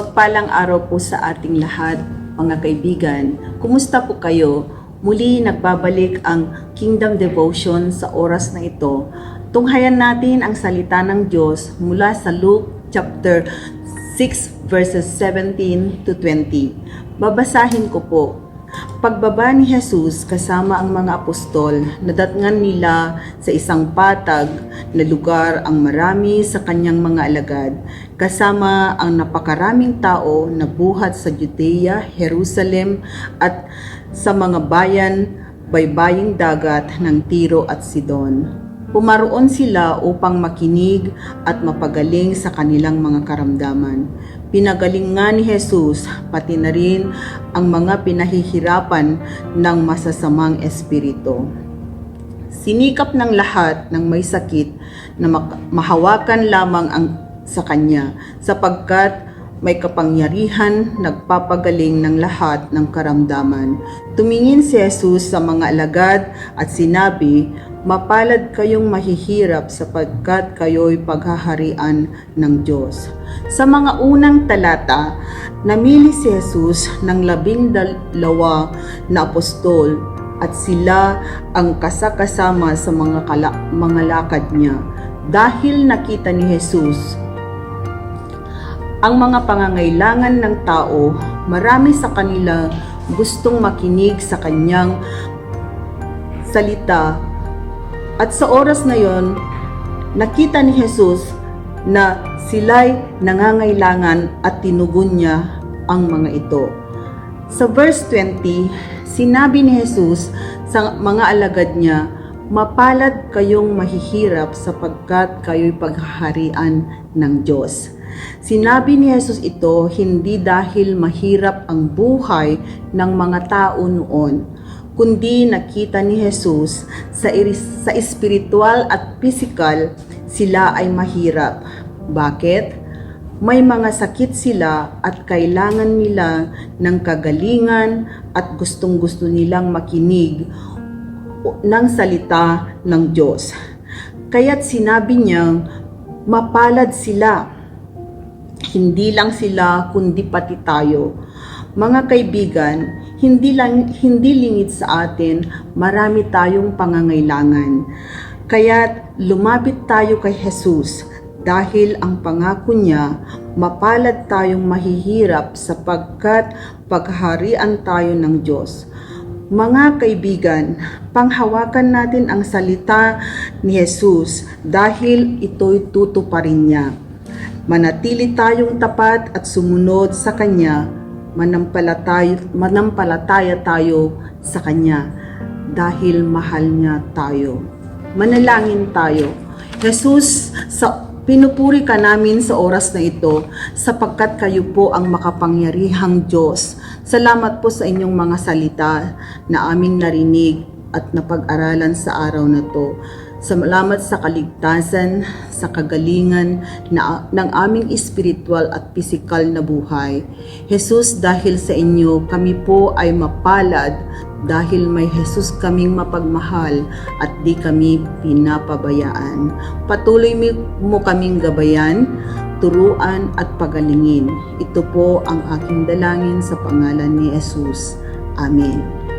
Mapagpalang araw po sa ating lahat, mga kaibigan. Kumusta po kayo? Muli nagbabalik ang Kingdom Devotion sa oras na ito. Tunghayan natin ang salita ng Diyos mula sa Luke chapter 6 verses 17 to 20. Babasahin ko po. Pagbaba ni Jesus kasama ang mga apostol, nadatngan nila sa isang patag na lugar ang marami sa kanyang mga alagad, kasama ang napakaraming tao na buhat sa Judea, Jerusalem at sa mga bayan baybaying dagat ng Tiro at Sidon. Pumaroon sila upang makinig at mapagaling sa kanilang mga karamdaman. Pinagaling nga ni Jesus pati na rin ang mga pinahihirapan ng masasamang espiritu. Sinikap ng lahat ng may sakit na mahawakan lamang ang sa kanya sapagkat may kapangyarihan nagpapagaling ng lahat ng karamdaman. Tumingin si Jesus sa mga alagad at sinabi, Mapalad kayong mahihirap sapagkat kayo'y paghaharian ng Diyos. Sa mga unang talata, namili si Jesus ng labing dalawa na apostol at sila ang kasakasama sa mga, kala- mga lakad niya. Dahil nakita ni Jesus ang mga pangangailangan ng tao, marami sa kanila gustong makinig sa kanyang salita. At sa oras na yon, nakita ni Jesus na sila'y nangangailangan at tinugon niya ang mga ito. Sa verse 20, sinabi ni Jesus sa mga alagad niya, Mapalad kayong mahihirap sapagkat kayo'y paghaharian ng Diyos. Sinabi ni Jesus ito hindi dahil mahirap ang buhay ng mga tao noon, kundi nakita ni Jesus sa, iris- sa espiritual at physical sila ay mahirap. Bakit? May mga sakit sila at kailangan nila ng kagalingan at gustong-gusto nilang makinig ng salita ng Diyos. Kaya't sinabi niyang mapalad sila hindi lang sila kundi pati tayo. Mga kaibigan, hindi lang hindi lingid sa atin, marami tayong pangangailangan. Kaya't lumapit tayo kay Jesus dahil ang pangako niya, mapalad tayong mahihirap sapagkat pagharian tayo ng Diyos. Mga kaibigan, panghawakan natin ang salita ni Jesus dahil ito'y tutuparin niya. Manatili tayong tapat at sumunod sa Kanya, manampalataya, manampalataya tayo sa Kanya dahil mahal niya tayo. Manalangin tayo. Jesus, sa pinupuri ka namin sa oras na ito sapagkat kayo po ang makapangyarihang Diyos. Salamat po sa inyong mga salita na aming narinig at napag-aralan sa araw na to. Salamat sa kaligtasan, sa kagalingan na, ng aming espiritual at pisikal na buhay. Jesus, dahil sa inyo, kami po ay mapalad dahil may Jesus kaming mapagmahal at di kami pinapabayaan. Patuloy mo kaming gabayan, turuan at pagalingin. Ito po ang aking dalangin sa pangalan ni Jesus. Amen.